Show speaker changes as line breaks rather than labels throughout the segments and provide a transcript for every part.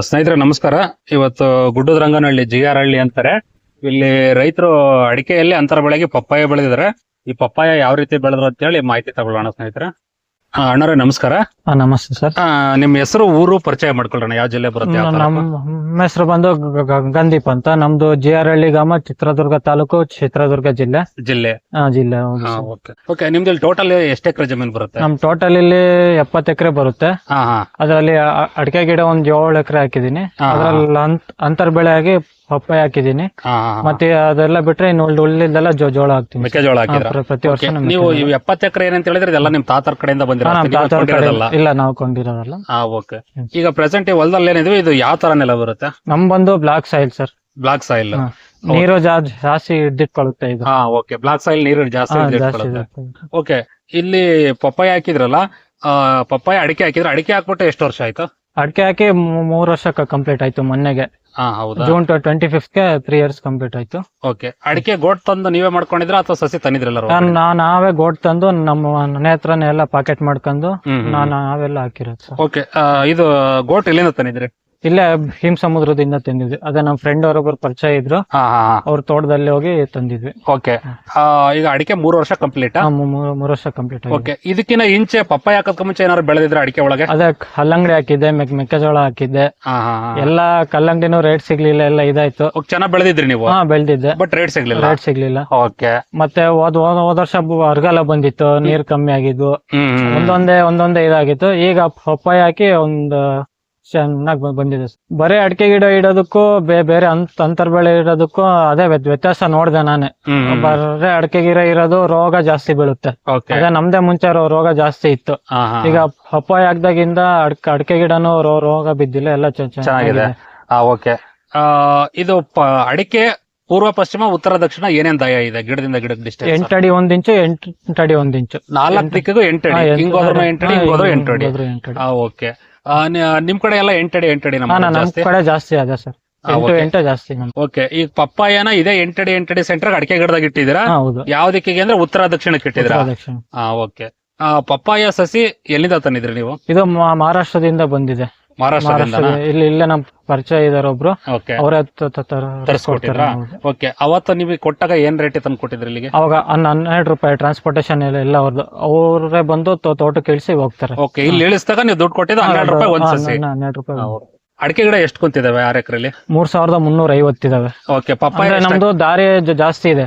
ಸ್ನೇಹಿತರೆ, ನಮಸ್ಕಾರ. ಇವತ್ತು ಗುಡ್ಡದ ರಂಗನಹಳ್ಳಿ ಜಿ ಅಂತಾರೆ. ಇಲ್ಲಿ ರೈತರು ಅಡಿಕೆಯಲ್ಲಿ ಅಂತರ ಬೆಳೆಗೆ ಪಪ್ಪಾಯ ಬೆಳೆದಿದ್ದಾರೆ. ಈ ಪಪ್ಪಾಯ ಯಾವ ರೀತಿ ಬೆಳೆದ್ರು ಅಂತ ಹೇಳಿ ಮಾಹಿತಿ ತಗೊಳ್ಳೋಣ ಸ್ನೇಹಿತರೆ. ಆ, ಅಣ್ಣರೇ ನಮಸ್ಕಾರ.
ಹಾ, ನಮಸ್ತೆ ಸರ್.
ಆ, ನಿಮ್ಮ ಹೆಸರು ಊರು ಪರಿಚಯ ಮಾಡ್ಕೊಳ್ಳೋಣ ಯಾವ ಜಿಲ್ಲೆ ಬರುತ್ತೆ ಯಾವ ತಾಲೂಕು?
ನಮ್ಮ ಹೆಸರು ಬಂದು ಗ- ಗ- ಗಂದೀಪ್ ಅಂತ. ನಮ್ದು ಜಿ ಆರ್ ಹಳ್ಳಿ ಗ್ರಾಮ ಚಿತ್ರದುರ್ಗ ತಾಲೂಕು ಚಿತ್ರದುರ್ಗ ಜಿಲ್ಲೆ.
ಜಿಲ್ಲೆ?
ಆ, ಜಿಲ್ಲೆ ಹೌದು ಸರ್.
ಓಕೆ. ಓಕೆ ನಿಮ್ದು ಟೋಟಲ್ ಎಷ್ಟು ಎಕರೆ ಜಮೀನು ಬರುತ್ತೆ?
ನಮ್ ಟೋಟಲ್ ಇಲ್ಲಿ ಎಪ್ಪತ್ತು ಎಕರೆ ಬರುತ್ತೆ.
ಹಾ ಹಾ.
ಅದರಲ್ಲಿ ಅಡಿಕೆ ಗಿಡ ಒಂದ್ ಏಳು ಎಕರೆ ಹಾಕಿದೀನಿ
ಹಾ, ಹಾ.
ಅದ್ರಲ್ಲಿ ಅಂತರ್ ಬೆಳೆ ಆಗಿ ಪಪ್ಪಾಯ ಹಾಕಿದೀನಿ
ಹಾ ಹಾ, ಹಾ.
ಮತ್ತೆ ಅದೆಲ್ಲ ಬಿಟ್ರೆ ಇನ್ನು ಉಳ್- ಉಳಿದೆಲ್ಲ ಜೋ ಜೋಳ ಹಾಕ್ತೀನಿ.
ಮೆಕ್ಕೆಜೋಳ
ಹಾ,
ಹಾಕಿದ್ರ
ಪ್ರ- ಪ್ರತಿ ವರ್ಷ
ನೀವು ಇವು ಎಪ್ಪತ್ತು ಎಕರೆ ಏನಂತ ಹೇಳಿದ್ರೆ ಇದೆಲ್ಲ ನಿಮ್ ತಾತರ ಕಡೆಯಿಂದ ಬಂದಿರೋ
ನಮ್
ನೀವು
ತಾತವ್ರ ಕಡೆ
ಕೊಂಡಿರೋದಲ್ಲ.
ಇಲ್ಲ ನಾವು ಕೊಂಡಿರೋದಲ್ಲ.
ಹಾ ಓಕೆ.
ಹ್ಮ್.
ಈಗ ಪ್ರೆಸೆಂಟ್ ಹೊಲದಲ್ಲಿ ಏನಿದೆ? ಇದು ಯಾವ ತರ ನೆಲ ಬರುತ್ತೆ?
ನಮ್ ಬಂದು black soil sir.
Black soil.
ಹಾ. ನೀರು ಜಾ- ಜಾಸ್ತಿ ಹಿಡ್ದಿಟ್ಕೊಳ್ಳುತ್ತೆ ಇದು
ಹಾ ಓಕೆ. ಬ್ಲಾಕ್ ಸಾಯಿಲ್ ನೀರು ಜಾಸ್ತಿ
ಹಾ,
ಹಿಡಿದಿಟ್ಕೊಳ್ಳುತ್ತೆ.
ಜಾಸ್ತಿ
ಓಕೆ. ಇಲ್ಲಿ ಪಪ್ಪಾಯ ಹಾಕಿದ್ರಲ್ಲ ಆ, ಪಪ್ಪಾಯ ಅಡಿಕೆ ಹಾಕಿದ್ರೆ ಅಡಿಕೆ ಹಾಕ್ಬಿಟ್ಟು ಎಷ್ಟು ವರ್ಷ ಆಯ್ತು?
ಅಡಿಕೆ ಹಾಕಿ ಮೂ- ಮೂರ್ ವರ್ಷ ಕಂಪ್ಲೀಟ್ ಆಯ್ತು ಮೊನ್ನೆಗೆ.
ಹಾ ಹೌದಾ?
ಜೂನ್ ಟ್ವೆಂಟಿ ಫಿಫ್ತ್ಗೆ ತ್ರೀ ಇಯರ್ಸ್ ಕಂಪ್ಲೀಟ್ ಆಯ್ತು.
ಓಕೆ ಅಡಿಕೆ ಗೋಟ್ ತಂದು ನೀವೇ ಮಾಡ್ಕೊಂಡಿದ್ರ ಅಥವಾ ಸಸಿ ತಂದಿದ್ರಲ್ಲ
ನಾನ್ ನಾ- ನಾವೇ ಗೋಟ್ ತಂದು ನಮ್ಮ ಮನೆ ಹತ್ರನೇ ಎಲ್ಲ ಪಾಕೆಟ್ ಮಾಡ್ಕೊಂಡು ನಾನು ನಾವೆಲ್ಲ ಹಾಕಿರೋದು ಸರ್.
ಓಕೆ ಇದು ಗೋಟ್ ಎಲ್ಲಿಂದ ತಂದಿದ್ರಿ?
ಇಲ್ಲೇ ಹಿಮ್ ಸಮುದ್ರದಿಂದ ತಂದಿದ್ವಿ. ಅದೇ ನಮ್ಮ ಫ್ರೆಂಡ್ ಅವರೊಬ್ಬರು ಪರಿಚಯ ಇದ್ರು.
ಹಾ ಹಾ
ಅವ್ರ ತೋಟದಲ್ಲಿ ಹೋಗಿ ತಂದಿದ್ವಿ.
ಓಕೆ ಈಗ ಅಡಿಕೆ ಮೂರು ವರ್ಷ ಕಂಪ್ಲೀಟ್
ಆ, ಮೂ- ಮೂರು ಮೂರು ವರ್ಷ ಕಂಪ್ಲೀಟ್ ಆಗಿದೆ.
ಓಕೆ ಇದಕ್ಕಿಂತ ಇಂಚೆ ಪಪ್ಪಾಯ ಹಾಕೋದ್ಕ ಮುಂಚೆ ಏನಾದ್ರು ಬೆಳೆದಿದ್ರೆ ಅಡಿಕೆ ಒಳಗೆ?
ಅದೇ ಕಲ್ಲಂಗಡಿ ಹಾಕಿದ್ದೆ ಮೆಕ್ ಮೆಕ್ಕೆಜೋಳ ಹಾಕಿದ್ದೆ.
ಹಾ ಹಾ ಹಾ.
ಎಲ್ಲಾ ಕಲ್ಲಂಗಡಿನೂ ರೇಟ್ ಸಿಗ್ಲಿಲ್ಲ ಎಲ್ಲ ಇದಾಯ್ತು.
ಓಕೆ ಚೆನ್ನಾಗಿ ಬೆಳೆದಿದ್ರಿ ನೀವು?
ಹಾ ಬೆಳ್ದಿದ್ದೆ.
ಬಟ್ ರೇಟ್ ಸಿಗ್ಲಿಲ್ಲ?
ರೇಟ್ ಸಿಗ್ಲಿಲ್ಲ.
ಓಕೆ
ಮತ್ತೆ ಹೋದ್ ಹೋದ್ ಹೋದ್ ವರ್ಷ ಅರ್ಗಾಲ ಬರಗಾಲ ಬಂದಿತ್ತು ನೀರ್ ಕಮ್ಮಿ ಆಗಿದ್ವು
ಹ್ಮ್ ಹ್ಮ್, ಹ್ಮ್.
ಒಂದೊಂದೇ ಒಂದೊಂದೇ ಇದಾಗಿತ್ತು. ಈಗ ಪಪ್ಪಾಯ ಹಾಕಿ ಒಂದು ಚೆನ್ನಾಗಿ ಬಂದಿದೆ ಬರೇ ಅಡಿಕೆ ಗಿಡ ಇಡೋದಕ್ಕೂ ಬೇರೆ ಅಂತ ಅಂತರ್ ಬೆಳೆ ಇಡೋದಕ್ಕೂ ಅದೇ ವ್ಯತ್- ವ್ಯತ್ಯಾಸ ನೋಡ್ದೆ ನಾನೇ. ಬರೇ ಅಡಿಕೆ ಗಿಡ ಇರೋದು ರೋಗ ಜಾಸ್ತಿ ಬೀಳುತ್ತೆ. ಅದೇ ನಮ್ದೇ ಮುಂಚೆ ರೋಗ ಜಾಸ್ತಿ ಇತ್ತು. ಈಗ ಪಪ್ಪಾಯ ಆಗ್ದಾಗಿಂದ ಅಡ್ಕೆ ಅಡಿಕೆ ಗಿಡನು ರೋಗ ಬಿದ್ದಿಲ್ಲ ಎಲ್ಲ
ಚೆನ್ನಾಗಿದೆ. ಓಕೆ ಇದು ಅಡಿಕೆ ಪೂರ್ವ ಪಶ್ಚಿಮ ಉತ್ತರ ದಕ್ಷಿಣ ಏನೇನ್ ದಯ ಇದೆ ಗಿಡದಿಂದ ಗಿಡಕ್ಕೆ ಡಿಸ್ಟೆನ್ಸ್
ಅಡಿ ಒಂದ್ ಇಂಚು ಎಂಟಡಿ ಒಂದ್ ಇಂಚು.
ನಾಲ್ಕು ದಿಕ್ಕಿಗೂ ಎಂಟು
ಅಡಿ. ಎಂಟು-
ಅಡಿ
ಎಂಟು
ಅಡಿ.
ಹಿಂಗ್.
ಓಕೆ ನಿಮ್ ಕಡೆ ಎಲ್ಲ ಎಂಟಡಿ ಎಂಟಡಿ
ಹಾ, ನಾ-
ಜಾಸ್ತಿ?
ಕಡೆ ಜಾಸ್ತಿ ಅದ ಸರ್.
ಹಾ,
ಎಂಟು
okay.
ಎಂಟು ಜಾಸ್ತಿ ನಮ್
ಓಕೆ ಈಗ ಪಪ್ಪಾಯನ ಇದೆ ಎಂಟಡಿ ಎಂಟಡಿ ಸೆಂಟರ್ ಅಡಿಕೆ ಗಿಡದಾಗ ಇಟ್ಟಿದ್ದೀರಾ?
ಹಾ, ಹೌದು.
ಯಾವ ದಿಕ್ಕಿಗೆ ಅಂದ್ರೆ ಉತ್ತರ ದಕ್ಷಿಣಕ್ಕೆ ಇಟ್ಟಿದ್ದೀರಾ?
ಉತ್ತರ ದಕ್ಷಿಣ.
ಹಾ ಓಕೆ. ಪಪ್ಪಾಯ ಸಸಿ ಎಲ್ಲಿಂದ ತಂದಿದ್ರಿ ನೀವು?
ಇದು ಮಾ- ಮಹಾರಾಷ್ಟ್ರದಿಂದ ಬಂದಿದೆ.
ಮಹಾರಾಷ್ಟ್ರದಿಂದ.
ಮಹಾರಾಷ್ಟ್ರ ಇಲ್ಲಿ ಇಲ್ಲೇ ನಮ್ ಪರಿಚಯ ಇದಾರೆ ಒಬ್ರು.
ಓಕೆ
ಅವರೇ
ತರಿಸ್ಕೊಟ್ಟಿದ್ರಾ ಓಕೆ ಅವತ್ತು ನೀವು ಕೊಟ್ಟಾಗ ಏನ್ ರೇಟ್ ತಂದು ಕೊಟ್ಟಿದ್ರಿ ಇಲ್ಲಿಗೆ?
ಅವಾಗ ಹನ್- ಹನ್ನೆರಡು ರೂಪಾಯಿ ಟ್ರಾನ್ಸ್ಪೋರ್ಟೇಷನ್ ಎಲ್ಲ ಎಲ್ಲ ಅವ್ರದ್ದು ಅವರೇ ಬಂದು ತೋಟಕ್ಕೆ ಇಳಿಸಿ ಹೋಗ್ತಾರೆ.
ಓಕೆ ಇಲ್ಲಿ ಇಳಿಸಿದಾಗ ನೀವು ದುಡ್ಡು ಕೊಟ್ಟಿದ್ದು ಹನ್ನೆರಡು ರೂಪಾಯಿ ಒಂದ್
ಹಾ,
ಸಸಿ
ಹನ್ನೆರಡು ರೂಪಾಯಿ
ಅಡಿಕೆ ಗಿಡ ಎಷ್ಟು ಕುಂತಿದಾವೆ ಆರ್ ಎಕರೆಲಿ?
ಮೂರ್ ಸಾವಿರದ ಮುನ್ನೂರ ಐವತ್ತಿದಾವೆ
ಓಕೆ ಪಪ್ಪಾಯ
ಅಂದ್ರೆ ನಮ್ದು ದಾರಿ ಜ- ಜಾಸ್ತಿ ಇದೆ.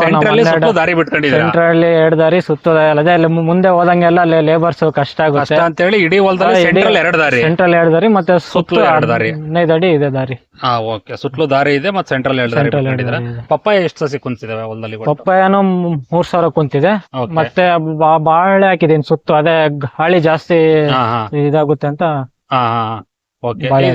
ಸೆಂಟ್ರಲ್ಲಿ ಸುತ್ತಲೂ ದಾರಿ ಬಿಟ್ಕೊಂಡಿದ್ದೀರಾ?
ಸೆಂಟ್ರಲ್ಲಿ ಎರಡು ದಾರಿ ಸುತ್ತ ಅದೇ ಅಲ್ಲಿ ಮು- ಮುಂದೆ ಹೋದಂಗೆಲ್ಲ ಲೇಬರ್ಸ್ ಕಷ್ಟ
ಕಷ್ಟ
ಆಗುತ್ತೆ.
ಅಂತೇಳಿ ಇಡೀ ಹೊಲದಲ್ಲಿ ಸೆಂಟ್ರಲ್ ಎರಡು ದಾರಿ.
ಸೆಂಟ್ರಲ್ ಎರಡು ದಾರಿ ಮತ್ತೆ
ಸುತ್ತಲೂ
ಸುತ್ತ
ಎರಡ್ ದಾರಿ.
ಹದಿನೈದು ಅಡಿ ಇದೆ ದಾರಿ.
ಹಾ ಓಕೆ ಸುತ್ತಲೂ ದಾರಿ ಇದೆ ಮತ್ತೆ ಸೆಂಟ್ರಲ್ ಎರಡು ದಾರಿ
ಸೆಂಟ್ರಲ್ ಎರಡ್
ಬಿಟ್ಕೊಂಡಿದ್ದೀರಾ?
ದಾರಿ ಇದೆ.
ಪಪ್ಪಾಯ ಎಷ್ಟು ಸಸಿ ಕುಂತಿದಾವೆ ಹೊಲದಲ್ಲಿ ಒಟ್ಟು?
ಪಪ್ಪಾಯನು ಮೂ- ಮೂರ್ ಸಾವಿರ ಕುಂತಿದೆ.
Okay.
ಮತ್ತೆ ಬಾ- ಬಾಳೆ ಹಾಕಿದೀನಿ ಸುತ್ತು. ಅದೇ ಗಾಳಿ ಜಾಸ್ತಿ
ಹಾ ಹಾ.
ಇದಾಗುತ್ತೆ ಅಂತ.
ಹಾ ಹಾ. ಓಕೆ
ಬಾಳೆ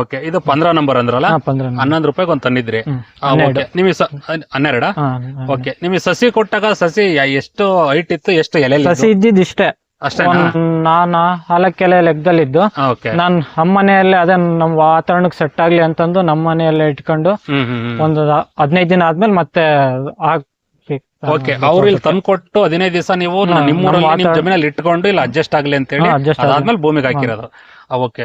ಓಕೆ ಇದು ಪಂದ್ರ ನಂಬರ್ ಅಂದ್ರಲ್ಲ?
ಹಾ ಪಂದ್ರ
ಹನ್ನೊಂದು ರೂಪಾಯಿಗೆ ಒಂದು ತಂದಿದ್ರಿ. ಆ,
ಹನ್ನೆರಡು.
ಓಕೆ ನಿಮಗೆ ಸ- ಹನ್ನೆರಡ?
ಹಾ,
ಓಕೆ ನಿಮಗೆ ಸಸಿ ಕೊಟ್ಟಾಗ ಸಸಿ ಯ- ಎಷ್ಟು ಹೈಟ್ ಇತ್ತು ಎಷ್ಟು ಎಲೆ
ಸಸಿ ಇದ್ದಿದ್ ಇಷ್ಟೇ.
ಅಷ್ಟೇನಾ?
ಒಂದ್ ನಾನ ನಾಲ್ಕೆಲೆ ಲೆಕ್ಕದಲ್ಲಿದ್ದು.
ಓಕೆ.
ನಾನ್ ನಮ್ಮ ಮನೆಯಲ್ಲೇ ಅದೇ ನಮ್ ವಾತಾವರಣಕ್ಕೆ ಸೆಟ್ ಆಗ್ಲಿ ಅಂತಂದು ನಮ್ಮನೆಯಲ್ಲೇ ಇಟ್ಕೊಂಡು
ಹ್ಮ್ ಹ್ಮ್ ಹ್ಮ್.
ಒಂದು ಹದಿನೈದು ದಿನ ಆದ್ಮೇಲೆ ಮತ್ತೆ ಹಾಕಿ
ಓಕೆ ಅವ್ರು ಇಲ್ಲಿ ತಂದು ಕೊಟ್ಟು ಹದಿನೈದು ದಿವಸ ನೀವು
ನಿಮ್ಮ
ನಿಮ್ಮೂರಲ್ಲಿ ನಿಮ್ ಜಮೀನಲ್ಲಿ ಇಟ್ಕೊಂಡು ಇಲ್ಲಿ ಅಡ್ಜಸ್ಟ್ ಆಗ್ಲಿ ಅಂತ ಹೇಳಿ. ಅದಾದ್ಮೇಲೆ ಭೂಮಿಗೆ ಹಾಕಿರೋದು. ಓಕೆ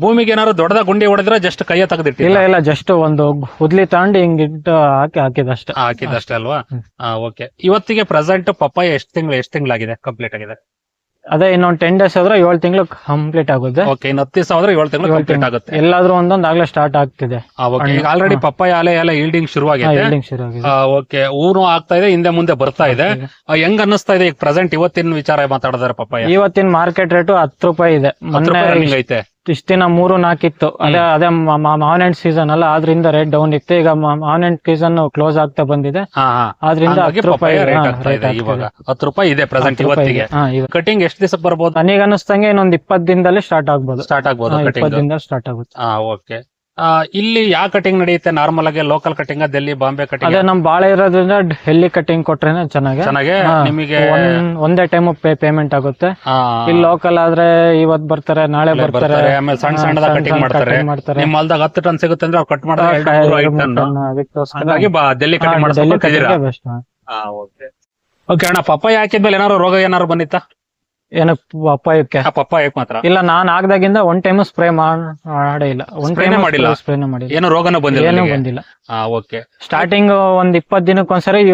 ಭೂಮಿಗೆ ಏನಾದ್ರು ದೊಡ್ಡದ ಗುಂಡಿ ಹೊಡೆದ್ರೆ ಜಸ್ಟ್ ಕೈಯ
ಇಲ್ಲ ಇಲ್ಲ ಜಸ್ಟ್ ಒಂದು ಹುದ್ಲಿ ತಗೊಂಡು ಹಿಂಗ್ ಇಟ್ಟು ಹಾಕಿ ಹಾಕಿದಷ್ಟೇ.
ಹಾಕಿದಷ್ಟೇ ಅಲ್ವಾ. ಓಕೆ ಇವತ್ತಿಗೆ ಪ್ರೆಸೆಂಟ್ ಪಪ್ಪಾಯ ಎಷ್ಟು ತಿಂಗಳು ಎಷ್ಟು ತಿಂಗಳಾಗಿದೆ? ಕಂಪ್ಲೀಟ್ ಆಗಿದೆ.
ಅದೇ ಇನ್ನೊಂದು ಟೆನ್ ಡೇಸ್ ಆದ್ರೆ ಏಳು ತಿಂಗಳು ಕಂಪ್ಲೀಟ್ ಆಗುತ್ತೆ.
ಓಕೆ ಇನ್ನು ಹತ್ತು ದಿವಸ ಆದ್ರೆ ಏಳು ತಿಂಗಳು ಕಂಪ್ಲೀಟ್ ಆಗುತ್ತೆ.
ಎಲ್ಲಾದ್ರೂ ಒಂದೊಂದು ಆಗ್ಲೇ ಸ್ಟಾರ್ಟ್ ಆಗ್ತಿದೆ.
ಈಗ ಆಲ್ರೆಡಿ ಪಪ್ಪಾಯ ಆಲೆ ಎಲ್ಲ ಈಲ್ಡಿಂಗ್ ಶುರುವಾಗಿದೆ.
ಬಿಲ್ಡಿಂಗ್ ಶುರು ಆಗಿದೆ
ಓಕೆ ಊರು ಆಗ್ತಾ ಇದೆ ಹಿಂದೆ ಮುಂದೆ ಬರ್ತಾ ಇದೆ. ಆ, ಹೆಂಗ್ ಅನ್ನಿಸ್ತಾ ಇದೆ ಈಗ ಪ್ರೆಸೆಂಟ್ ಇವತ್ತಿನ ವಿಚಾರ ಮಾತಾಡಿದಾರೆ ಪಪ್ಪಾಯ?
ಇವತ್ತಿನ ಮಾರ್ಕೆಟ್ ರೇಟ್ ಹತ್ತು ರೂಪಾಯಿ ಇದೆ. ಮೊನ್ನೆ
ಐತೆ.
ಇಷ್ಟ ದಿನ ಮೂರು ನಾಲ್ಕಿತ್ತು ಅದೇ ಅದೇ ಮಾವಿನ ಹಣ್ಣು ಸೀಸನ್ ಅಲ್ಲ ಆದ್ರಿಂದ ರೇಟ್ ಡೌನ್ ಇತ್ತು. ಈಗ ಮಾವಿನ ಹಣ್ಣು ಸೀಸನ್ ಕ್ಲೋಸ್ ಆಗ್ತಾ ಬಂದಿದೆ. ಆದ್ರಿಂದ ಹತ್ತು ರೂಪಾಯಿ.
ಇವಾಗ. ಹತ್ತು ರೂಪಾಯಿ ಇದೆ ಪ್ರೆಸೆಂಟ್ ಇವತ್ತಿಗೆ. ಕಟಿಂಗ್ ಎಷ್ಟು ದಿವಸ ಬರ್ಬೋದು?
ನನಗೆ ಅನ್ನಿಸ್ತಂಗೆ ಇನ್ನೊಂದ್ ಇಪ್ಪತ್ತು ದಿನದಲ್ಲಿ ಸ್ಟಾರ್ಟ್ ಆಗ್ಬೋದು.
ಸ್ಟಾರ್ಟ್ ಆಗ್ಬೋದು
ಇಪ್ಪತ್ತು ದಿನದಲ್ಲಿ ಸ್ಟಾರ್ಟ್ ಆಗುತ್ತೆ.
ಓಕೆ ಇಲ್ಲಿ ಯಾವ ಕಟಿಂಗ್ ನಡೆಯುತ್ತೆ? ನಾರ್ಮಲ್ ಆಗಿ local cutting Delhi Bombay cutting
ಅದೇ ನಮ್ ಬಾಳೆ ಇರೋದ್ರಿಂದ ಡೆಲ್ಲಿ ಕಟಿಂಗ್ ಕೊಟ್ರೇನೆ ಚೆನ್ನಾಗಿ.
ಚೆನ್ನಾಗೆ? ನಿಮಗೆ
ಒಂದ್- ಒಂದೇ ಟೈಮ್ ಪೇ ಪೇಮೆಂಟ್ ಆಗುತ್ತೆ.
ಆ,
ಇಲ್ಲಿ ಲೋಕಲ್ ಆದ್ರೆ ಇವತ್ ಬರ್ತಾರೆ ನಾಳೆ ಬರ್ತಾರೆ.
ಬರ್ತಾರೆ ಆಮೇಲೆ ಸಣ್ಣ
ಹಾ,
ಸಣ್ಣದ
ಸಣ್ಣ
ಕಟಿಂಗ್
ಸಣ್ಣ
ಮಾಡ್ತಾರೆ.
cutting ಮಾಡ್ತಾರೆ.
ನಿಮ್ಮ ಹೊಲ್ದಾಗ ಹತ್ತು ಟನ್ ಸಿಗುತ್ತೆ ಅಂದ್ರೆ ಅವ್ರು ಕಟ್ ಮಾಡಿದ್ರೆ ಎರಡು ಮೂರು ಐದು ಟನ್
ಅದಕ್ಕೋಸ್ಕರ.
ಹಂಗಾಗಿ ಬಾ ಡೆಲ್ಲಿ
ಹಾ,
ಕಟಿಂಗ್
ಡೆಲ್ಲಿ
ಮಾಡಿಸ್ಕೊಂಡಿದ್ದೀರಾ
cutting ಗೆ best. ಹಾ.
ಓಕೆ ಓಕೆ ಅಣ್ಣ ಪಪ್ಪಾಯ ಹಾಕಿದ್ಮೇಲೆ ಏನಾದ್ರು ರೋಗ ಏನಾದ್ರು ಬಂದಿತ್ತಾ?
ಏನು ಪಪ್ಪಾಯಕ್ಕೆ
ಆ ಪಪ್ಪಾಯಕ್ ಮಾತ್ರ?
ಇಲ್ಲ ನಾನ್ ಆಗದಾಗಿಂದ ಒನ್ ಟೈಮ್ ಸ್ಪ್ರೇ ಮಾಡೇ ಇಲ್ಲ.
Spray ನೇ
ಟೈಮ್
ಮಾಡಿಲ್ಲ?
ಸ್ಪ್ರೇನೇ ಮಾಡಿಲ್ಲ.
ಏನು ರೋಗನ ಬಂದಿಲ್ಲ
ಏನೂ? ಬಂದಿಲ್ಲ.
ಆ ಓಕೆ.
ಸ್ಟಾರ್ಟಿಂಗ್ ಒಂದ್ ಇಪ್ಪತ್ ದಿನಕ್ಕೊಂದ್ಸರಿ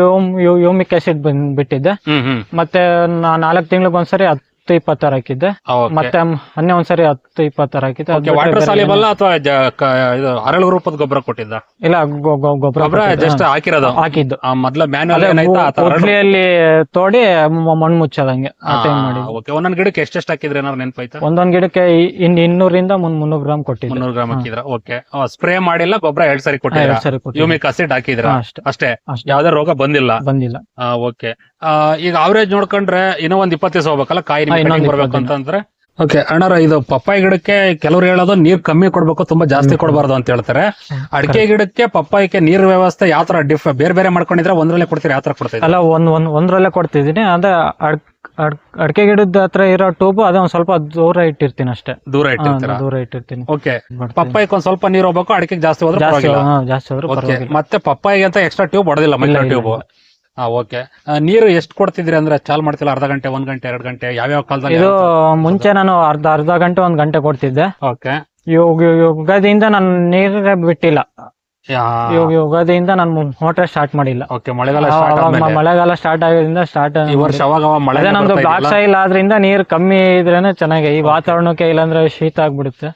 ಯೂಮಿಕ್ ಆಸಿಡ್ ಬಂದ್ ಬಿಟ್ಟಿದ್ದೆ.
ಹ್ಮ್ ಹ್ಮ್.
ಮತ್ತೆ ನಾಲ್ಕು ತಿಂಗಳಿಗೊಂದ್ಸರಿ ತಿಂಗ್ಳಿಗೊಂದ್ಸರಿ ಹತ್ತು ಇಪ್ಪತ್ತಾರು ಹಾಕಿದ್ದೆ ಮತ್ತೆ ಮೊನ್ನೆ ಒಂದ್ಸರಿ ಹತ್ತು ಇಪ್ಪತ್ತಾರು ಹಾಕಿದ್ದೆ
ಓಕೆ ವಾಟರ್ ಸಾಲಿಬಲ್ ಅಥವಾ ಅರಳು ರೂಪದ ಗೊಬ್ಬರ ಕೊಟ್ಟಿದ್ದ?
ಇಲ್ಲ ಗೊಬ್ಬರ
ಜಸ್ಟ್ ಹಾಕಿರೋದು?
ಹಾಕಿದ್ದು.
ಮೊದ್ಲ ಮ್ಯಾನುವಲ್ ತರ
ತೋಡಿ ಮಣ್ಣು ಮುಚ್ಚದಂಗೆ.
ಒಂದೊಂದ್ ಗಿಡಕ್ಕೆ ಎಷ್ಟೆಷ್ಟು ಹಾಕಿದ್ರೆ ಏನಾದ್ರು ನೆನಪಾಯ್ತಾ?
ಒಂದೊಂದ್ ಗಿಡಕ್ಕೆ ಇನ್ ಇನ್ನೂರಿಂದ ಮುನ್ ಮುನ್ನೂರು ಗ್ರಾಮ್ ಕೊಟ್ಟಿದ್ದೆ.
ಮುನ್ನೂರು ಗ್ರಾಮ್ ಹಾಕಿದ್ರ? ಓಕೆ. ಸ್ಪ್ರೇ ಮಾಡಿಲ್ಲ ಗೊಬ್ಬರ ಎರಡ್ ಸರಿ ಕೊಟ್ಟಿದ್ರೆ?
ಕೊಟ್ಟಿದ್ರ.
ಯೂಮಿಕ್ ಆಸಿಡ್ ಹಾಕಿದ್ರ?
ಅಷ್ಟೇ.
ಯಾವ್ದೇ ರೋಗ ಬಂದಿಲ್ಲ?
ಬಂದಿಲ್ಲ.
ಓಕೆ. ಈಗ ಅವರೇಜ್ ನೋಡ್ಕೊಂಡ್ರೆ ಇನ್ನೂ ಒಂದ್ ಇಪ್ಪತ್ತು ದಿವಸ ಹೋಗ್ಬೇಕಲ್ಲ? ಕಾಯಿ
ಇನ್ನೊಂದ್
ಬರ್ಬೇಕು ಅಂತಂದ್ರೆ? ಓಕೆ ಅಣ್ಣಾರ ಇದು ಪಪ್ಪಾಯಿ ಗಿಡಕ್ಕೆ ಕೆಲವ್ರು ಹೇಳೋದು ನೀರ್ ಕಮ್ಮಿ ಕೊಡ್ಬೇಕು ತುಂಬಾ ಜಾಸ್ತಿ. ಕೊಡಬಾರ್ದು ಅಂತ ಹೇಳ್ತಾರೆ. ಅಡಿಕೆ ಗಿಡಕ್ಕೆ ಪಪ್ಪಾಯಿಗೆ ನೀರ್ ವ್ಯವಸ್ಥೆ ಯಾವ ತರ ಡಿಫ್ ಬೇರೆ ಬೇರೆ ಮಾಡ್ಕೊಂಡಿದ್ರೆ ಒಂದ್ರಲ್ಲೇ ಕೊಡ್ತೀರಿ ಯಾವ ಕೊಡ್ತೀವಿ
ಅಲ್ಲ ಒಂದ್ ಒಂದ್ ಒಂದ್ರಲ್ಲೇ ಕೊಡ್ತಿದ್ದೀನಿ ಅದ ಅಡ್ ಅಡ್- ಅಡ್ಕೆ ಗಿಡದ ಹತ್ರ ಇರೋ ಟೂಬ್ ಅದೇ ಒಂದ್ ಸ್ವಲ್ಪ ದೂರ ಇಟ್ಟಿರ್ತೀನಿ ಅಷ್ಟೇ.
ದೂರ ಇಟ್ಟಿರ್ತೀನಿ
ದೂರ ಇಟ್ಟಿರ್ತೀನಿ.
ಓಕೆ. ಪಪ್ಪಾಯಿಗೆ ಒಂದ್ ಸ್ವಲ್ಪ ನೀರ್ ಹೋಗ್ಬೇಕು ಅಡಿಕೆಗೆ ಜಾಸ್ತಿ ಹೋದ್ರೆ
ಜಾಸ್ತಿ ಹೋದ್ರೆ
ಮತ್ತೆ ಪಪ್ಪಾಯಿಗೆ ಅಂತ ಎಕ್ಸ್ಟ್ರಾ ಟ್ಯೂಬ್ ಹೊಡೆದಿಲ್ಲ ಮೈಕ್ರೋ ಟ್ಯೂಬ್. ಹಾ ಓಕೆ ನೀರು ಎಷ್ಟು ಕೊಡ್ತಿದ್ರಿ ಅಂದ್ರೆ ಚಾಲ್ ಮಾಡ್ತಿಲ್ಲ ಅರ್ಧ ಗಂಟೆ ಒಂದ್ ಗಂಟೆ ಎರಡ್ ಗಂಟೆ ಯಾವ್ಯಾವ ಕಾಲದಲ್ಲಿ
ಇದು ಮುಂಚೆ ನಾನು ಅರ್ಧ ಅರ್ಧ ಗಂಟೆ ಒಂದ್ ಗಂಟೆ ಕೊಡ್ತಿದ್ದೆ.
ಓಕೆ
ಇವಾಗ ಯುಗಾದಿಯಿಂದ ನಾನು ನೀರ್ ಬಿಟ್ಟಿಲ್ಲ. ಯೋಗ ಯುಗಾದಿಯಿಂದ ನಾನು ಮೋಟರ್ ಸ್ಟಾರ್ಟ್ ಮಾಡಿಲ್ಲ.
ಓಕೆ ಮಳೆಗಾಲ ಆದ್ಮೇಲೆ?
ಮಳೆಗಾಲ ಸ್ಟಾರ್ಟ್ ಆಗಿದ್ರಿಂದ ಸ್ಟಾರ್ಟ್
ಈ ವರ್ಷ ಅವಾಗ ಅವಾಗ ಮಳೆ
ಅದೇ ನಮ್ದು ಬ್ಲಾಕ್ ಸಾಯಿಲ್ ಆದ್ರಿಂದ ನೀರ್ ಕಮ್ಮಿ ಇದ್ರೇನೆ ಚೆನ್ನಾಗಿ ಈ ವಾತಾವರಣಕ್ಕೆ ಇಲ್ಲಾಂದ್ರೆ ಶೀತ ಆಗ್ಬಿಡುತ್ತೆ.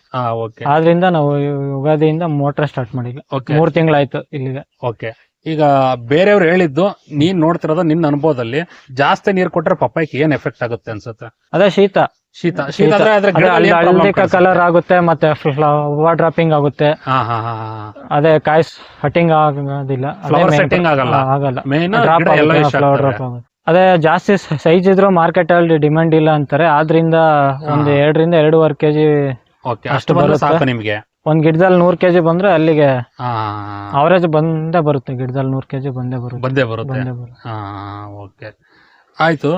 ಓಕೆ
ಆದ್ರಿಂದ ನಾವು ಯುಗಾದಿಯಿಂದ ಮೋಟರ್ ಸ್ಟಾರ್ಟ್ ಮಾಡಿಲ್ಲ.
ಓಕೆ
ಮೂರ್ ತಿಂಗಳಾಯ್ತು ಇಲ್ಲಿಗೆ.
ಓಕೆ ಈಗ ಬೇರೆಯವ್ರು ಹೇಳಿದ್ದು ನೀನ್ ನೋಡ್ತಿರೋದು ನಿನ್ನ ಅನುಭವದಲ್ಲಿ ಜಾಸ್ತಿ ನೀರ್ ಕೊಟ್ರೆ ಪಪ್ಪಾಯಿಗೆ ಏನ್ ಎಫೆಕ್ಟ್ ಆಗುತ್ತೆ ಅನ್ಸುತ್ತೆ?
ಅದೇ ಶೀತ.
ಶೀತ. ಶೀತ. ಅಂದ್ರೆ ಅದ್ರ ಗಿಡದಲ್ಲಿ ಏನ್ problem
ಹಳದಿ
ಕಾಣಿಸುತ್ತೆ?
ಕಲರ್ ಆಗುತ್ತೆ ಮತ್ತೆ ವಾರ್ಡ್ರಾಪಿಂಗ್ ಡ್ರಾಪಿಂಗ್ ಆಗುತ್ತೆ.
ಹಾ ಹಾ ಹಾ
ಅದೇ ಕಾಯ್ಸ್ ಹಟ್ಟಿಂಗ್ ಆಗೋದಿಲ್ಲ. ಅದೇ
Flower
main
setting ಆಗಲ್ಲ.
ಆ, ಆಗಲ್ಲ.
ಮೇನ್
ಡ್ರಾಪ್
ಗಿಡ ಎಲ್ಲ ಇಷ್ಟ
ಫ್ಲವರ್ ಡ್ರಾಪ್ ಆಗುತ್ತೆ. ಅದೇ ಜಾಸ್ತಿ ಸೈಜ್ ಇದ್ರು ಮಾರ್ಕೆಟ್ ಅಲ್ಲಿ ಡಿಮ್ಯಾಂಡ್ ಇಲ್ಲ ಅಂತಾರೆ ಆದ್ರಿಂದ ಒಂದ್. ಎರಡರಿಂದ ಎರಡೂವರೆ ಕೆಜಿ
ಓಕೆ
ಅಷ್ಟು
ಅಷ್ಟು ಬಂದ್ರೆ
ಬರುತ್ತೆ.
ಸಾಕು ನಿಮ್ಗೆ.
ಒಂದ್ ಗಿಡದಲ್ಲಿ ನೂರ್ ಕೆಜಿ ಬಂದ್ರೆ ಅಲ್ಲಿಗೆ ಅವರೇಜ್ ಬಂದೇ ಬರುತ್ತೆ ಗಿಡದಲ್ಲಿ ನೂರ್ ಕೆಜಿ ಬಂದೇ ಬರುತ್ತೆ.
ಬಂದೇ ಬರುತ್ತೆ.
ಬಂದೇ ಬರುತ್ತೆ.
ಓಕೆ. ಆಯ್ತು.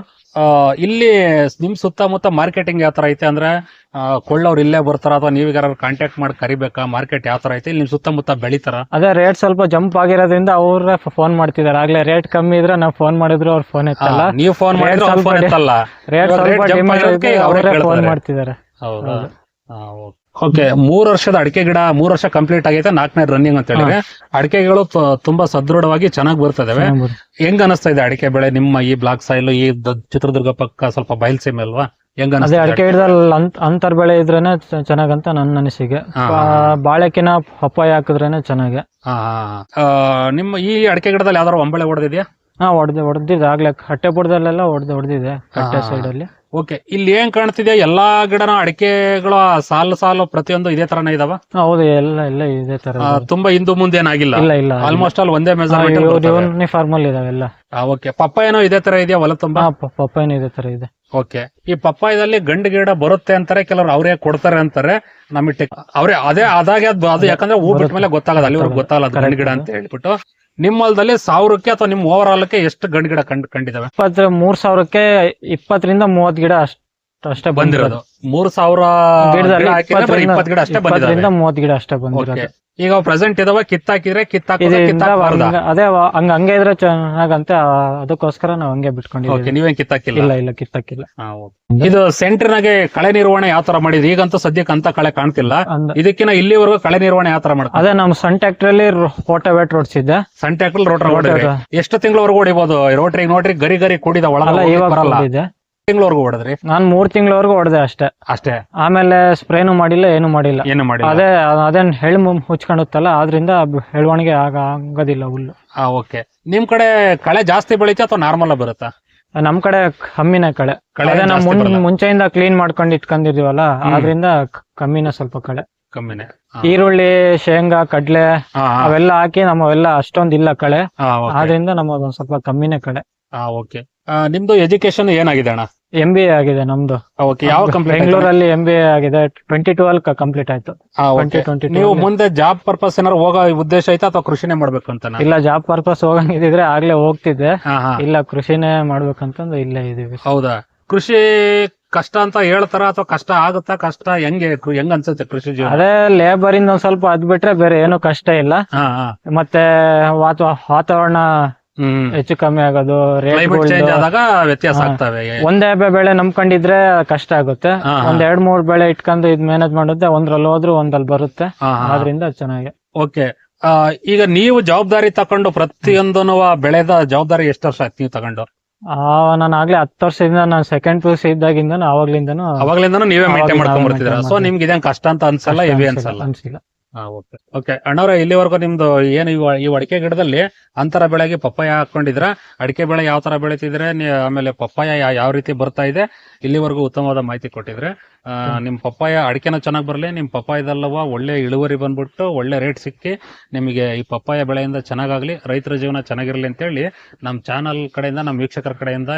ಇಲ್ಲಿ ನಿಮ್ ಸುತ್ತಮುತ್ತ ಮಾರ್ಕೆಟಿಂಗ್ ಯಾವ ತರ ಐತೆ ಅಂದ್ರೆ ಕೊಳ್ಳೋರ್ ಇಲ್ಲೇ ಬರ್ತಾರ ಅಥವಾ ನೀವೀಗಾರ ಕಾಂಟ್ಯಾಕ್ಟ್ ಮಾಡಿ ಕರಿಬೇಕಾ? ಮಾರ್ಕೆಟ್ ಯಾವ ತರ ಐತೆ? ಇಲ್ಲಿ ನಿಮ್ ಸುತ್ತಮುತ್ತ ಬೆಳಿತಾರ
ಅದೇ ರೇಟ್ ಸ್ವಲ್ಪ ಜಂಪ್ ಆಗಿರೋದ್ರಿಂದ ಅವ್ರೇ ಫೋನ್ ಮಾಡ್ತಿದಾರೆ ಆಗ್ಲೇ ರೇಟ್ ಕಮ್ಮಿ ಇದ್ರೆ ನಾವ್ ಫೋನ್ ಮಾಡಿದ್ರು ಅವ್ರ ಫೋನ್ ಎತ್ತಲ್ಲ.
ನೀವು ಫೋನ್ ಮಾಡಿದ್ರು ಫೋನ್ ಎತ್ತಲ್ಲ.
ರೇಟ್ ಸ್ವಲ್ಪ
ಅವರೇ
ಫೋನ್ ಮಾಡ್ತಿದ್ದಾರೆ.
ಹೌದಾ?
ಹೌದು.
ಓಕೆ ಮೂರ್ ವರ್ಷದ ಅಡಿಕೆ ಗಿಡ ಮೂರ್ ವರ್ಷ ಕಂಪ್ಲೀಟ್ ಆಗೈತೆ ನಾಲ್ಕನೇ ರನ್ನಿಂಗ್ ಅಂತ ಹೇಳಿದ್ರೆ. ಅಡಿಕೆಗಳು ತುಂಬಾ ಸದೃಢವಾಗಿ ಚೆನ್ನಾಗಿ ಬರ್ತಿದಾವೆ. ಹೆಂಗ್ ಅನಿಸ್ತಾ ಇದೆ ಅಡಿಕೆ ಬೆಳೆ? ನಿಮ್ಮ ಈ ಬ್ಲಾಕ್ ಸೈಲ್ ಈ ಚಿತ್ರದುರ್ಗ ಪಕ್ಕ ಸ್ವಲ್ಪ ಬಯಲ್ಸೀಮೆ ಅಲ್ವಾ? ಹೆಂಗ್
ಅದೇ
ಅನಿಸ್ತಾ
ಅಡಿಕೆ? ಗಿಡದಲ್ಲಿ ಅಂತರ್ ಬೆಳೆ ಇದ್ರೇನೆ ಚೆನ್ನಾಗಂತ ನನ್ನ ಅನಿಸಿಕೆ. ಬಾಳೆಕಿನ ಪಪ್ಪಾಯ ಹಾಕಿದ್ರೇನೆ ಚೆನ್ನಾಗಿ.
ನಿಮ್ಮ ಈ ಅಡಿಕೆ ಗಿಡದಲ್ಲಿ ಯಾವ್ದಾರು ಒಂಬಳೆ ಹೊಡೆದಿದ್ಯಾ
ಹಾ ಹೊಡೆದ ಹೊಡೆದಿದೆ ಆಗ್ಲೇ ಕಟ್ಟೆಪುರದಲ್ಲೆಲ್ಲ ಹೊಡೆದ ಹೊಡೆದಿದೆ ಕಟ್ಟೆ
ಹಾ.
ಸೈಡ್ ಅಲ್ಲಿ.
ಓಕೆ ಇಲ್ಲಿ ಏನ್ ಕಾಣ್ತಿದೆ ಎಲ್ಲಾ ಗಿಡನ ಅಡಿಕೆಗಳು ಸಾಲು ಸಾಲು ಪ್ರತಿಯೊಂದು ಇದೇ ತರನೇ ಇದಾವ?
ಹೌದು ಎಲ್ಲ ಎಲ್ಲ ಇದೇ ತರ
ಆ, ತುಂಬಾ ಹಿಂದೂ ಮುಂದೆ ಏನಾಗಿಲ್ಲ
ಇಲ್ಲ ಇಲ್ಲ
ಆಲ್ಮೋಸ್ಟ್ ಆಲ್ ಒಂದೇ ಮೆಜರ್ಮೆಂಟ್
ಯೂನಿಫಾರ್ಮ್ ಅಲ್ಲಿ ಇದಾವೆಲ್ಲ
ಓಕೆ ಪಪ್ಪಾಯನೋ ಇದೇ ತರ ಇದೆಯಾ ಹೊಲ ತುಂಬಾ?
ಹಾ ಏನೋ ಪಪ್ಪಾಯನೂ ಇದೇ ತರ ಇದೆ.
ಓಕೆ ಈ ಪಪ್ಪಾಯದಲ್ಲಿ ಗಂಡು ಗಿಡ ಬರುತ್ತೆ ಅಂತಾರೆ ಕೆಲವರು ಅವರೇ ಕೊಡ್ತಾರೆ ಅಂತಾರೆ ನಮಗೆ ಅವ್ರೆ ಅವರೇ ಅದೇ ಅದಾಗೆ ಅದ್ ಅದು ಯಾಕಂದ್ರೆ ಹೂ ಬಿಟ್ಟ ಮೇಲೆ ಗೊತ್ತಾಗಲ್ಲ ಅಲ್ಲಿ ಗೊತ್ತಾಗಲ್ಲ. ಅದು ಗಂಡು ಗಿಡ ಅಂತ ಹೇಳ್ಬಿಟ್ಟು. ನಿಮ್ಮ ಹೊಲದಲ್ಲಿ ಸಾವಿರಕ್ಕೆ ಅಥವಾ ನಿಮ್ಮ ಓವರ್ ಆಲ್ ಎಷ್ಟು ಗಂಡು ಗಿಡ ಕಂಡು, ಕಂಡಿದಾವೆ?
ಇಪ್ಪತ್ತ ಮೂರ್ ಸಾವಿರಕ್ಕೆ ಇಪ್ಪತ್ತರಿಂದ ಮೂವತ್ ಗಿಡ ಅಷ್ಟ್. ಅಷ್ಟೇ
ಬಂದಿರೋದು. ಮೂರ್ ಸಾವಿರ
ಗಿಡದಲ್ಲಿ
ಗಿಡ ಹಾಕಿದ್ರೆ ಬರೀ
ಇಪ್ಪತ್ತರಿಂದ
ಇಪ್ಪತ್ತು ಗಿಡ ಅಷ್ಟೇ
ಇಪ್ಪತ್ತರಿಂದ
ಬಂದಿದ್ದಾವೆ
ಮೂವತ್ ಗಿಡ ಅಷ್ಟೇ ಬಂದಿರೋದು.
ಈಗ ಪ್ರೆಸೆಂಟ್ ಇದಾವ ಕಿತ್ತಾಕಿದ್ರೆ ಕಿತ್ತಾಕೋದ
ಇದರಿಂದ
ಕಿತ್ತಾಕಬಾರ್ದ
ಹಂಗ- ಅದೇ ವ- ಹಂಗ ಹಂಗೆ ಇದ್ರೆ ಚೆನ್ನಾಗಂತ ಆ, ಅದಕ್ಕೋಸ್ಕರ ನಾವು ಹಂಗೆ
ಓಕೆ
ಬಿಟ್ಕೊಂಡಿದ್ದೀವಿ
ನೀವೇನ್ ಕಿತ್ತಾಕಿಲ್ಲ
ಇಲ್ಲ ಇಲ್ಲ ಕಿತ್ತಕ್ಕಿಲ್ಲ
ಹಾ, okay. ಇದು ಸೆಂಟರ್ನಾಗೆ ಕಳೆ ನಿರ್ವಹಣೆ ಯಾವ ತರ ಮಾಡಿದ್ರಿ? ಈಗಂತೂ ಸದ್ಯಕ್ಕೆ ಅಂತ ಕಳೆ ಕಾಣ್ತಿಲ್ಲ.
ಅಂದ
ಇದಕ್ಕಿನ ಇಲ್ಲಿವರೆಗೂ ಕಳೆ ನಿರ್ವಹಣೆ ಯಾವ ತರ ಮಾಡ್ತಾರೆ?
ಅದೇ ನಮ್ ಸನ್ ಟ್ಯಾಕ್ಟ್ರಲ್ಲಿ ರೋಟೋವೇಟ್ ಓಡಿಸಿದ್ದೆ.
ಸಣ್ಣ ಟ್ಯಾಕ್ಟರ್ ರೋಟರ್ ಹೊಡೆದ್ರಿ. ಎಷ್ಟು ತಿಂಗಳವರೆಗೂ ಹೊಡಿಬೋದು ರೋಟ್ರಿ ನೋಡ್ರಿ ಗರಿ ಗರಿ ಕೂಡಿದ ಒಳಗೆ
ಅಲ್ಲ
ಹೋಗ್ಲಿಕ್ಕೆ
ಇವಾಗ
ಬರಲ್ಲ. ತಿಂಗಳವರೆಗೂ ಹೊಡೆದ್ರಿ?
ನಾನ್ ಮೂರ್ ತಿಂಗಳವರೆಗೂ ಹೊಡೆದೆ ಅಷ್ಟೇ.
ಅಷ್ಟೇ?
ಆಮೇಲೆ ಸ್ಪ್ರೇನು ಮಾಡಿಲ್ಲ ಏನು ಮಾಡಿಲ್ಲ.
ಏನು ಮಾಡಿಲ್ಲ?
ಅದೇ ಅದೇನ್ ಹೆಳ್ ಮುಚ್ಕೊಂಡುತ್ತಲ್ಲ ಆದ್ರಿಂದ ಬ- ಬೆಳವಣಿಗೆ ಆಗ ಆಗೋದಿಲ್ಲ ಹುಲ್ಲು.
ಓಕೆ. ನಿಮ್ ಕಡೆ ಕಳೆ ಜಾಸ್ತಿ ಬೆಳಿತಾ ಅಥವಾ ನಾರ್ಮಲ್ ಬರುತ್ತಾ?
ನಮ್ ಕಡೆ ಕಮ್ಮಿನೇ ಕಳೆ.
ಕಳೆ
ಅದೇ ನಾವು
ಜಾಸ್ತಿ ಬರಲ್ಲ.
ಮುಂಚೆಯಿಂದ ಕ್ಲೀನ್ ಮಾಡ್ಕೊಂಡು ಇಟ್ಕೊಂಡಿದೀವಲ್ಲ
ಹ್ಮ್.
ಆದ್ರಿಂದ ಕ- ಕಮ್ಮಿನೇ ಸ್ವಲ್ಪ ಕಳೆ.
ಕಮ್ಮಿನೇ. ಹಾ.
ಈರುಳ್ಳಿ ಶೇಂಗಾ ಕಡ್ಲೆ
ಹಾ, ಹಾ.
ಅವೆಲ್ಲ ಹಾಕಿ ನಮ್ಮವೆಲ್ಲ ಅಷ್ಟೊಂದ್ ಇಲ್ಲ ಕಳೆ.
ಹಾ, okay.
ಆದ್ರಿಂದ ನಮ್ಮ ಒಂದ್ ಸ್ವಲ್ಪ ಕಮ್ಮಿನೇ ಕಳೆ.
ಹಾ, ಓಕೆ ನಿಮ್ದು ಎಜುಕೇಶನ್ ಏನಾಗಿದೆ ಅಣ್ಣ?
ಎಂ ಬಿ ಎ ಆಗಿದೆ ನಮ್ದು.
ಓಕೆ ಯಾವ ಕಂಪ್ಲೀಟ್
ಬೆಂಗಳೂರಲ್ಲಿ ಎಂ ಬಿ ಎ ಆಗಿದೆ. ಟ್ವೆಂಟಿ ಟ್ವೆಲ್ ಅಲ್ಲಿ ಕಂಪ್ಲೀಟ್ ಆಯ್ತು. ಟ್ವೆಂಟಿ ಟ್ವೆಂಟಿ
ನೀವು ಮುಂದೆ ಜಾಬ್ ಪರ್ಪಸ್ ಏನಾರು ಹೋಗೋ ಉದ್ದೇಶ ಐತಾ ಅಥವಾ ಕೃಷಿನೇ ಮಾಡ್ಬೇಕು ಅಂತ
ಇಲ್ಲ ಜಾಬ್ ಪರ್ಪಸ್ ಹೋಗಂಗಿದ್ರೆ ಆಗ್ಲೇ ಹೋಗ್ತಿದ್ದೆ. ಇಲ್ಲ ಕೃಷಿನೇ ಮಾಡ್ಬೇಕಂತಂದು ಇಲ್ಲೇ ಇದೀವಿ
ಹೌದಾ? ಕೃಷಿ ಕಷ್ಟ ಅಂತ ಹೇಳ್ತಾರ ಅಥವಾ ಕಷ್ಟ ಆಗುತ್ತಾ? ಕಷ್ಟ ಹೆಂಗೆ ಕೃ- ಹೆಂಗ್ ಅನ್ಸುತ್ತೆ ಕೃಷಿ ಜೀವನ?
ಅದೇ ಲೇಬರ್ ಇಂದ ಒಂದ್ ಸ್ವಲ್ಪ ಅದ್ ಬಿಟ್ರೆ ಬೇರೆ ಏನು ಕಷ್ಟ ಇಲ್ಲ.
ಹಾ ಹಾ.
ಮತ್ತೆ ವಾತ- ವಾತಾವರಣ ಹೆಚ್ಚು ಕಮ್ಮಿ ಆಗೋದು
ಕ್ಲೈಮೇಟ್ ಚೇಂಜ್
ರೇಟ್
ಆದಾಗ ವ್ಯತ್ಯಾಸ. ಆಗ್ತವೆ.
ಒಂದೇ ಬೆ- ಬೆಳೆ ನಂಬ್ಕೊಂಡಿದ್ರೆ ಕಷ್ಟ ಆಗುತ್ತೆ.
ಹಾ, ಹಾ.
ಒಂದ್ ಎರಡ್ ಮೂರ್ ಬೆಳೆ ಇಟ್ಕೊಂಡು ಇದ್ ಮ್ಯಾನೇಜ್ ಮಾಡುತ್ತೆ ಒಂದ್ರಲ್ಲಿ ಹೋದ್ರು ಒಂದಲ್ಲಿ ಬರುತ್ತೆ.
ಹಾ, ಹಾ.
ಆದ್ರಿಂದ ಚೆನ್ನಾಗಿ.
ಓಕೆ. ಈಗ ನೀವು ಜವಾಬ್ದಾರಿ ತಕೊಂಡು ಪ್ರತಿಯೊಂದನು ಬೆಳೆದ ಜವಾಬ್ದಾರಿ ಎಷ್ಟು ವರ್ಷ ಆಯ್ತು ನೀವು ತಗೊಂಡು?
ಆ ನಾನು ಆಗ್ಲೇ ಹತ್ತು ವರ್ಷದಿಂದ ನಾನು ಸೆಕೆಂಡ್ ಪಿ ಯು ಸಿ ಇದ್ದಾಗಿಂದನು ಅವಾಗ್ಲಿಂದನು
ಅವಾಗ್ಲಿಂದಾನು ನೀವೇ ಮೇಂಟೈನ್
ಅವಾಗ್ಲಿಂದ
ಮಾಡ್ಕೊಂಡ್ ಬರ್ತಿದ್ರ ಸೊ. ನಿಮ್ಗೆ ಇದೇನ್ ಕಷ್ಟ ಅಂತ ಅನ್ಸಲ್ಲ ಹೆವಿ
ಅನ್ಸಲ್ಲ.
ಅನ್ಸಿಲ್ಲ. ಓಕೆ ಓಕೆ ಅಣ್ಣವ್ರೆ ಇಲ್ಲಿವರೆಗೂ ನಿಮ್ದು ಏನು ಇವ ಈ ಅಡಿಕೆ ಗಿಡದಲ್ಲಿ ಅಂತರ ಬೆಳೆಗೆ ಪಪ್ಪಾಯ ಹಾಕೊಂಡಿದ್ರ ಅಡಿಕೆ ಬೆಳೆ ಯಾವ ತರ ಬೆಳಿತಿದ್ರೆ ಆಮೇಲೆ ಪಪ್ಪಾಯ ಯಾವ ರೀತಿ ಬರ್ತಾ ಇದೆ? ಇಲ್ಲಿವರೆಗೂ ಉತ್ತಮವಾದ ಮಾಹಿತಿ ಕೊಟ್ಟಿದ್ರೆ. ನಿಮ್ ಪಪ್ಪಾಯ ಅಡಿಕೆನ ಚೆನ್ನಾಗಿ ಬರಲಿ ನಿಮ್ ಪಪ್ಪಾಯದಲ್ಲವ ಒಳ್ಳೆ ಇಳುವರಿ ಬಂದ್ಬಿಟ್ಟು ಒಳ್ಳೆ ರೇಟ್ ಸಿಕ್ಕಿ ನಿಮಗೆ ಈ ಪಪ್ಪಾಯ ಬೆಳೆಯಿಂದ ಚೆನ್ನಾಗಾಗ್ಲಿ ರೈತರ ಜೀವನ ಚೆನ್ನಾಗಿರ್ಲಿ ಅಂತೇಳಿ ನಮ್ಮ ಚಾನಲ್ ಕಡೆಯಿಂದ ನಮ್ಮ ವೀಕ್ಷಕರ ಕಡೆಯಿಂದ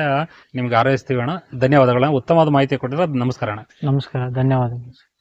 ನಿಮ್ಗೆ ಆರೈಸ್ತೀವಿ ಅಣ್ಣ. ಧನ್ಯವಾದಗಳನ್ನ. ಉತ್ತಮವಾದ ಮಾಹಿತಿ ಕೊಟ್ಟಿದ್ರೆ ನಮಸ್ಕಾರ ಅಣ್ಣ.
ನಮಸ್ಕಾರ ಧನ್ಯವಾದಗಳು.